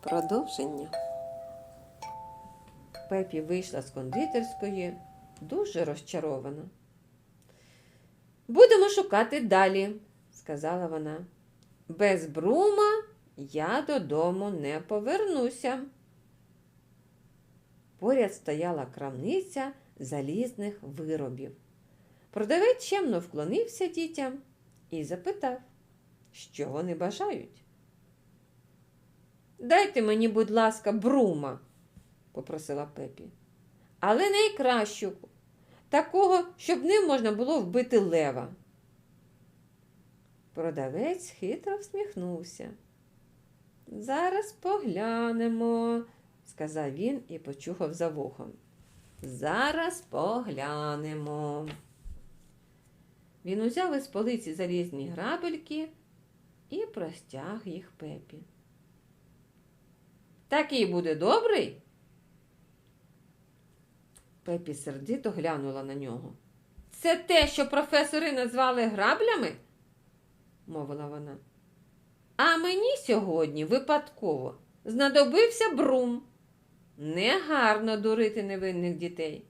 Продовження. Пепі вийшла з кондитерської дуже розчарована. Будемо шукати далі, сказала вона. Без брума я додому не повернуся. Поряд стояла крамниця залізних виробів. Продавець чемно вклонився дітям і запитав, що вони бажають. Дайте мені, будь ласка, брума, попросила Пепі. Але найкращу, такого, щоб ним можна було вбити лева. Продавець хитро всміхнувся. Зараз поглянемо, сказав він і почухав за вухом. Зараз поглянемо. Він узяв із полиці залізні грабельки і простяг їх пепі. Такий буде добрий? Пепі сердито глянула на нього. Це те, що професори назвали граблями? мовила вона. А мені сьогодні випадково знадобився брум. Негарно дурити невинних дітей.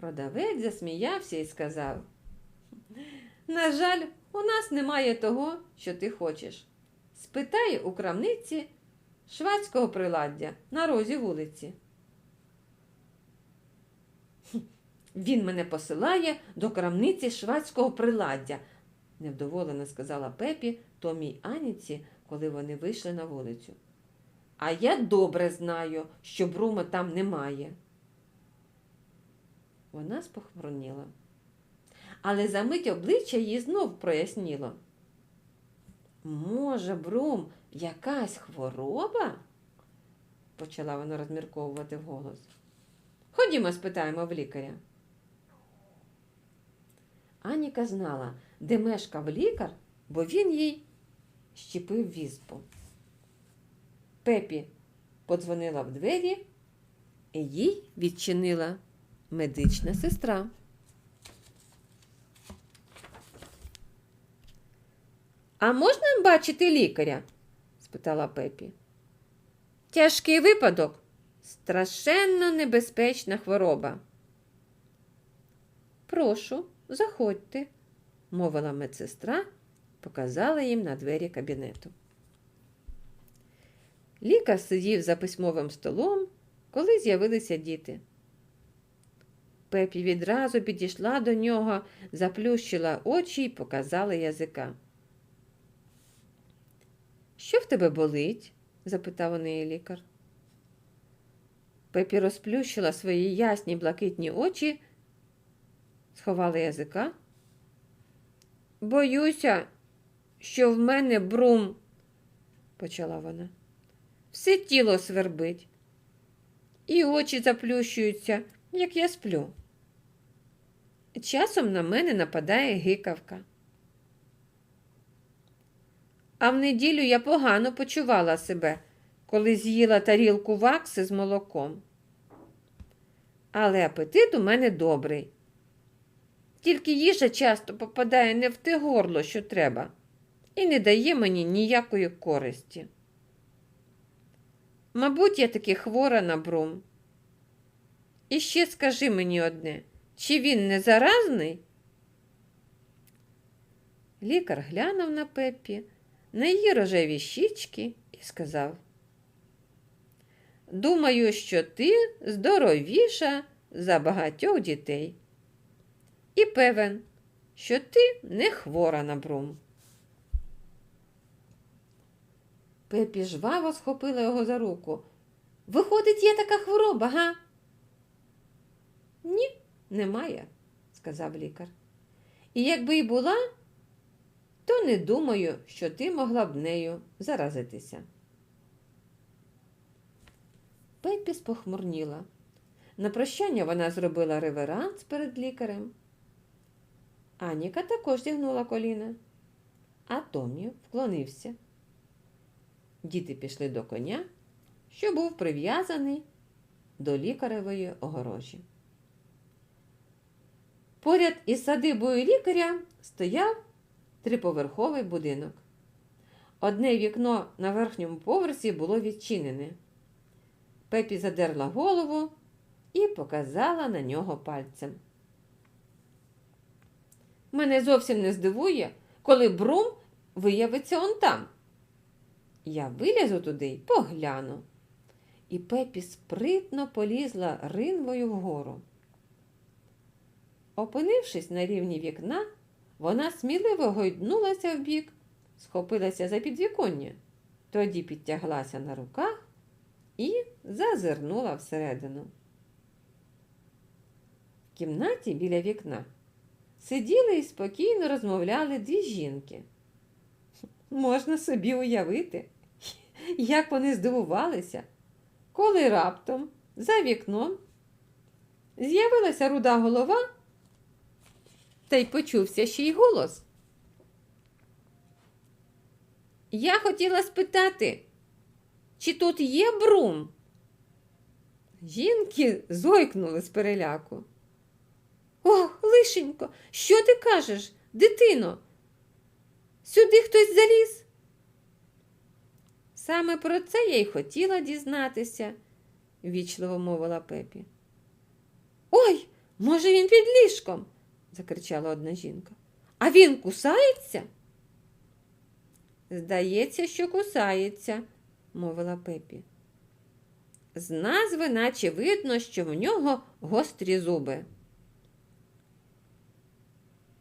Продавець засміявся і сказав: На жаль, у нас немає того, що ти хочеш. Спитай у крамниці швадського приладдя на розі вулиці. Він мене посилає до крамниці швадського приладдя, невдоволено сказала Пепі Томі й Аніці, коли вони вийшли на вулицю. А я добре знаю, що брума там немає. Вона спохмурніла. Але за мить обличчя її знов проясніло. Може, брум, якась хвороба? почала вона розмірковувати вголос. Ходімо, спитаємо в лікаря. Аніка знала, де мешкав лікар, бо він їй щепив візбу. Пепі подзвонила в двері, і їй відчинила медична сестра. А можна бачити лікаря? спитала Пепі. Тяжкий випадок, страшенно небезпечна хвороба. Прошу, заходьте, мовила медсестра, показала їм на двері кабінету. Лікар сидів за письмовим столом, коли з'явилися діти. Пепі відразу підійшла до нього, заплющила очі і показала язика. Що в тебе болить? запитав у неї лікар. Пепі розплющила свої ясні блакитні очі, сховала язика. Боюся, що в мене брум, почала вона. Все тіло свербить, і очі заплющуються, як я сплю. Часом на мене нападає гикавка. А в неділю я погано почувала себе, коли з'їла тарілку вакси з молоком. Але апетит у мене добрий. Тільки їжа часто попадає не в те горло, що треба, і не дає мені ніякої користі. Мабуть, я таки хвора на брум. І ще скажи мені одне, чи він не заразний? Лікар глянув на Пеппі, на її рожеві щічки і сказав: Думаю, що ти здоровіша за багатьох дітей. І певен, що ти не хвора на брум. Пепі жваво схопила його за руку. Виходить, є така хвороба, га? Ні, немає, сказав лікар. І якби й була, то не думаю, що ти могла б нею заразитися. Пепі спохмурніла. На прощання вона зробила реверанс перед лікарем. Аніка також зігнула коліна, а Томі вклонився. Діти пішли до коня, що був прив'язаний до лікаревої огорожі. Поряд із садибою лікаря стояв триповерховий будинок. одне вікно на верхньому поверсі було відчинене. Пепі задерла голову і показала на нього пальцем. Мене зовсім не здивує, коли брум виявиться он там. Я вилізу туди й погляну. І Пепі спритно полізла ринвою вгору. Опинившись на рівні вікна, вона сміливо гойднулася вбік, схопилася за підвіконня, тоді підтяглася на руках і зазирнула всередину. В кімнаті біля вікна сиділи і спокійно розмовляли дві жінки. Можна собі уявити, як вони здивувалися, коли раптом за вікном з'явилася руда голова, та й почувся ще й голос. Я хотіла спитати, чи тут є брум? Жінки зойкнули з переляку. Ох, лишенько, що ти кажеш, дитино? Сюди хтось заліз? Саме про це я й хотіла дізнатися, вічливо мовила Пепі. Ой, може, він під ліжком, закричала одна жінка. А він кусається? Здається, що кусається, мовила Пепі. З назви наче видно, що в нього гострі зуби.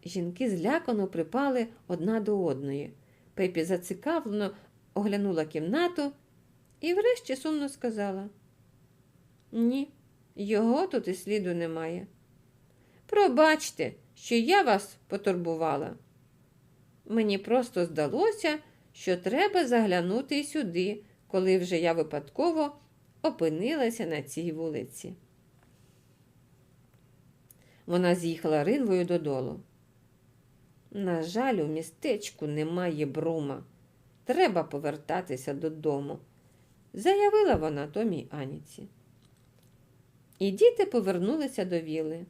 Жінки злякано припали одна до одної. Пепі зацікавлено оглянула кімнату і врешті сумно сказала: Ні, його тут і сліду немає. Пробачте, що я вас потурбувала. Мені просто здалося, що треба заглянути й сюди, коли вже я випадково опинилася на цій вулиці. Вона з'їхала ринвою додолу. На жаль, у містечку немає брума. Треба повертатися додому, заявила вона Томі Аніці. І діти повернулися до віли.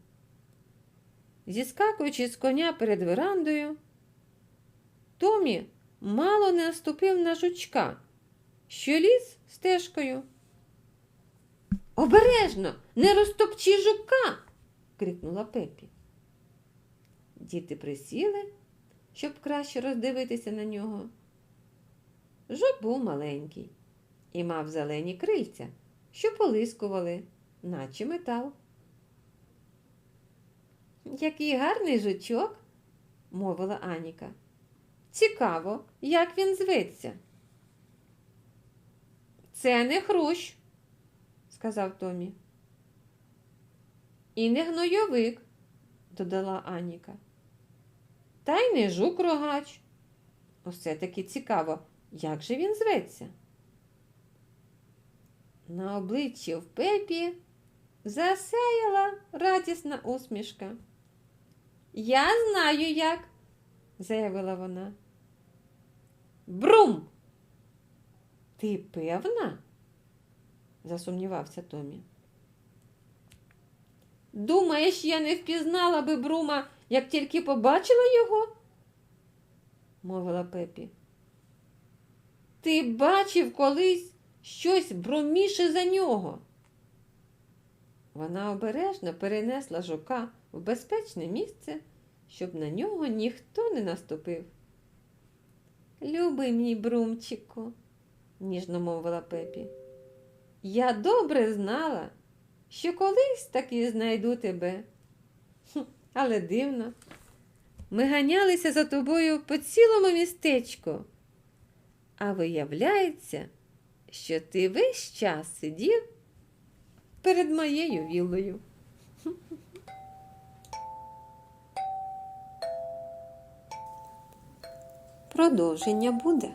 Зіскакуючи з коня перед верандою, Томі мало не наступив на жучка, що ліз стежкою. Обережно, не розтопчи жука. крикнула Пепі. Діти присіли, щоб краще роздивитися на нього. Жук був маленький і мав зелені крильця, що полискували, наче метал. Який гарний жучок, мовила Аніка. Цікаво, як він зветься. Це не хрущ, сказав Томі. І не гнойовик, додала Аніка. Та й не жук рогач. Усе таки цікаво, як же він зветься? На обличчі в пепі засяяла радісна усмішка. Я знаю як, заявила вона. Брум! Ти певна? засумнівався Томі. Думаєш, я не впізнала би Брума, як тільки побачила його? мовила Пепі. Ти бачив колись щось бруміше за нього. Вона обережно перенесла жука в безпечне місце, щоб на нього ніхто не наступив. Любий мій брумчику, ніжно мовила Пепі. Я добре знала, що колись таки знайду тебе. Але дивно. Ми ганялися за тобою по цілому містечку. А виявляється, що ти весь час сидів перед моєю віллою. Продовження буде.